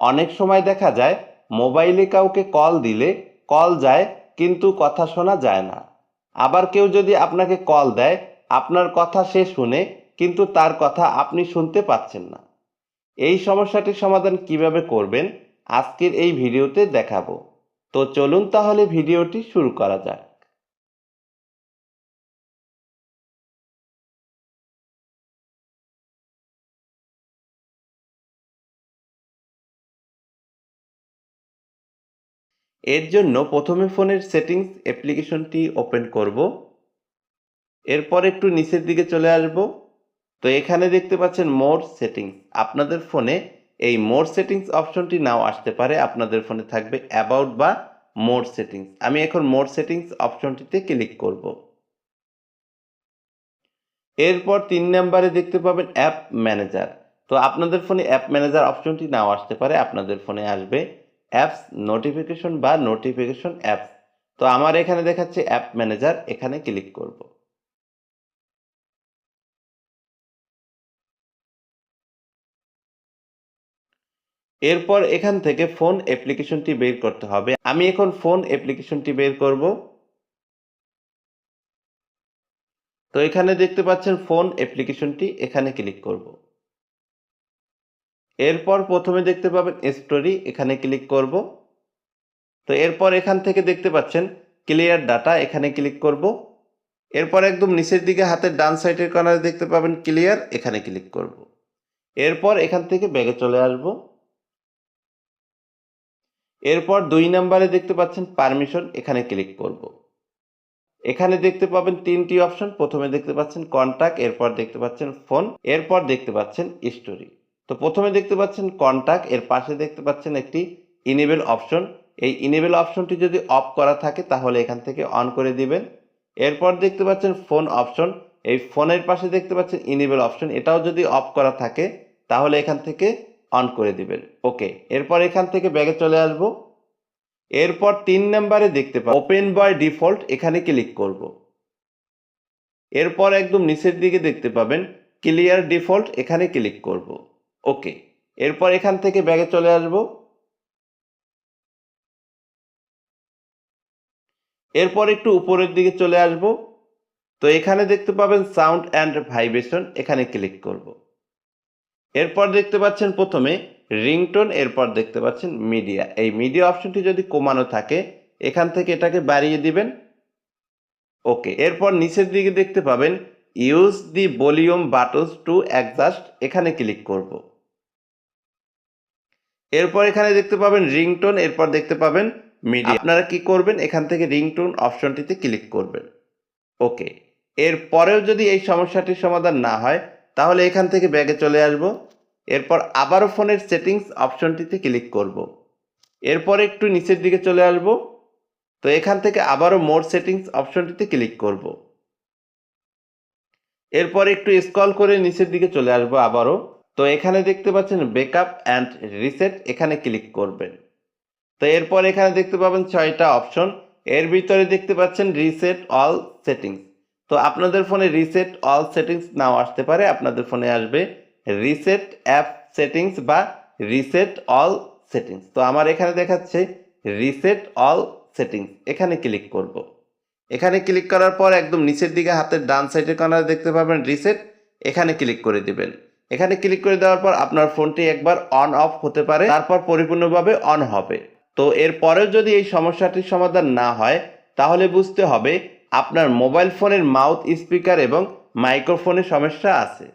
অনেক সময় দেখা যায়, মোবাইলে কাউকে কল দিলে কল যায়, কিন্তু কথা শোনা যায় না। আবার কেউ যদি আপনাকে কল দেয়, আপনার কথা সে শুনে, কিন্তু তার কথা আপনি শুনতে পাচ্ছেন না। এই সমস্যাটির সমাধান কীভাবে করবেন, আজকের এই ভিডিওতে দেখাবো। তো চলুন তাহলে ভিডিওটি শুরু করা যাক। এর জন্য প্রথমে ফোনের সেটিংস অ্যাপ্লিকেশনটি ওপেন করব। এরপর একটু নিচের দিকে চলে আসব। তো এখানে দেখতে পাচ্ছেন মোর সেটিংস। আপনাদের ফোনে এই মোর সেটিংস অপশনটি নাও আসতে পারে। আপনাদের ফোনে থাকবে অ্যাবাউট বা মোর সেটিংস। আমি এখন মোর সেটিংস অপশনটিতে ক্লিক করব। এরপর তিন নাম্বারে দেখতে পাবেন অ্যাপ ম্যানেজার। তো আপনাদের ফোনে অ্যাপ ম্যানেজার অপশনটি নাও আসতে পারে। আপনাদের ফোনে আসবে অ্যাপস নোটিফিকেশন বা নোটিফিকেশন অ্যাপস তো আমার এখানে দেখাচ্ছে অ্যাপ ম্যানেজার এখানে ক্লিক করব। এরপর এখান থেকে ফোন অ্যাপ্লিকেশনটি বের করতে হবে। আমি এখন ফোন অ্যাপ্লিকেশনটি বের করব। তো এখানে দেখতে পাচ্ছেন ফোন অ্যাপ্লিকেশনটি এখানে ক্লিক করব। এরপর প্রথমে দেখতে পাবেন স্টোরি এখানে ক্লিক করব। তো এরপর এখান থেকে দেখতে পাচ্ছেন ক্লিয়ার ডাটা এখানে ক্লিক করব। এরপর একদম নিচের দিকে হাতের ডান সাইডের কর্নারে দেখতে পাবেন ক্লিয়ার এখানে ক্লিক করব। এরপর এখান থেকে ব্যাগে চলে আসব। এরপর দুই নাম্বারে দেখতে পাচ্ছেন পারমিশন এখানে ক্লিক করব। এখানে দেখতে পাবেন তিনটি অপশন প্রথমে দেখতে পাচ্ছেন কন্ট্যাক্ট এরপর দেখতে পাচ্ছেন ফোন এরপর দেখতে পাচ্ছেন স্টোরি তো প্রথমে দেখতে পাচ্ছেন কন্ট্যাক্ট এর পাশে দেখতে পাচ্ছেন একটি ইনেবল অপশন এই ইনেবল অপশনটি যদি অফ করা থাকে, তাহলে এখান থেকে অন করে দিবেন। এরপর দেখতে পাচ্ছেন ফোন অপশন এই ফোনের পাশে দেখতে পাচ্ছেন ইনেবল অপশন এটাও যদি অফ করা থাকে, তাহলে এখান থেকে অন করে দিবেন। ওকে এরপর এখান থেকে ব্যাগে চলে আসব। এরপর তিন নম্বরে দেখতে পাবেন ওপেন বয় ডিফল্ট এখানে ক্লিক করব। এরপর একদম নিচের দিকে দেখতে পাবেন ক্লিয়ার ডিফল্ট এখানে ক্লিক করব। ওকে, এরপর এখান থেকে ব্যাগে চলে আসব। এরপর একটু উপরের দিকে চলে আসব। তো এখানে দেখতে পাবেন সাউন্ড অ্যান্ড ভাইব্রেশন, এখানে ক্লিক করব। এরপর দেখতে পাচ্ছেন প্রথমে রিংটোন, এরপর দেখতে পাচ্ছেন মিডিয়া। এই মিডিয়া অপশনটি যদি কমানো থাকে, এখান থেকে এটাকে বাড়িয়ে দিবেন। ওকে, এরপর নিচের দিকে দেখতে পাবেন use the volume buttons to adjust এখানে ক্লিক করব। এরপর এখানে দেখতে পাবেন রিংটোন এরপর দেখতে পাবেন মিডিয়া। আপনারা কি করবেন? এখান থেকে রিংটোন অপশনটিতে ক্লিক করবেন। ওকে এর পরেও যদি এই সমস্যাটির সমাধান না হয় তাহলে এখান থেকে ব্যাগে চলে আসব। এরপর আবারও ফোনের সেটিংস অপশনটিতে ক্লিক করব। এরপর একটু নিচের দিকে চলে আসব। তো এখান থেকে আবারও মোর সেটিংস অপশনটিতে ক্লিক করব। এরপর একটু স্ক্রল করে নিচের দিকে চলে আসব আবারও। তো এখানে দেখতে পাচ্ছেন ব্যাকআপ অ্যান্ড রিসেট, এখানে ক্লিক করবেন। তো এরপর এখানে দেখতে পাবেন ছয়টা অপশন। এর ভিতরে দেখতে পাচ্ছেন রিসেট অল সেটিংস। তো আপনাদের ফোনে রিসেট অল সেটিংস নাও আসতে পারে, আপনাদের ফোনে আসবে রিসেট অ্যাপ সেটিংস বা রিসেট অল সেটিংস। তো আমার এখানে দেখাচ্ছে রিসেট অল সেটিংস, এখানে ক্লিক করব। এখানে ক্লিক করার পর একদম নিচের দিকে হাতের ডান সাইডের কর্নারে দেখতে পাবেন রিসেট, এখানে ক্লিক করে দিবেন। এখানে ক্লিক করে দেওয়ার পর আপনার ফোনটি একবার অন অফ হতে পারে, তারপর পরিপূর্ণভাবে অন হবে। তো এরপরেও যদি এই সমস্যাটির সমাধান না হয়, তাহলে বুঝতে হবে আপনার মোবাইল ফোনের মাউথ স্পিকার এবং মাইক্রোফোনের সমস্যা আছে।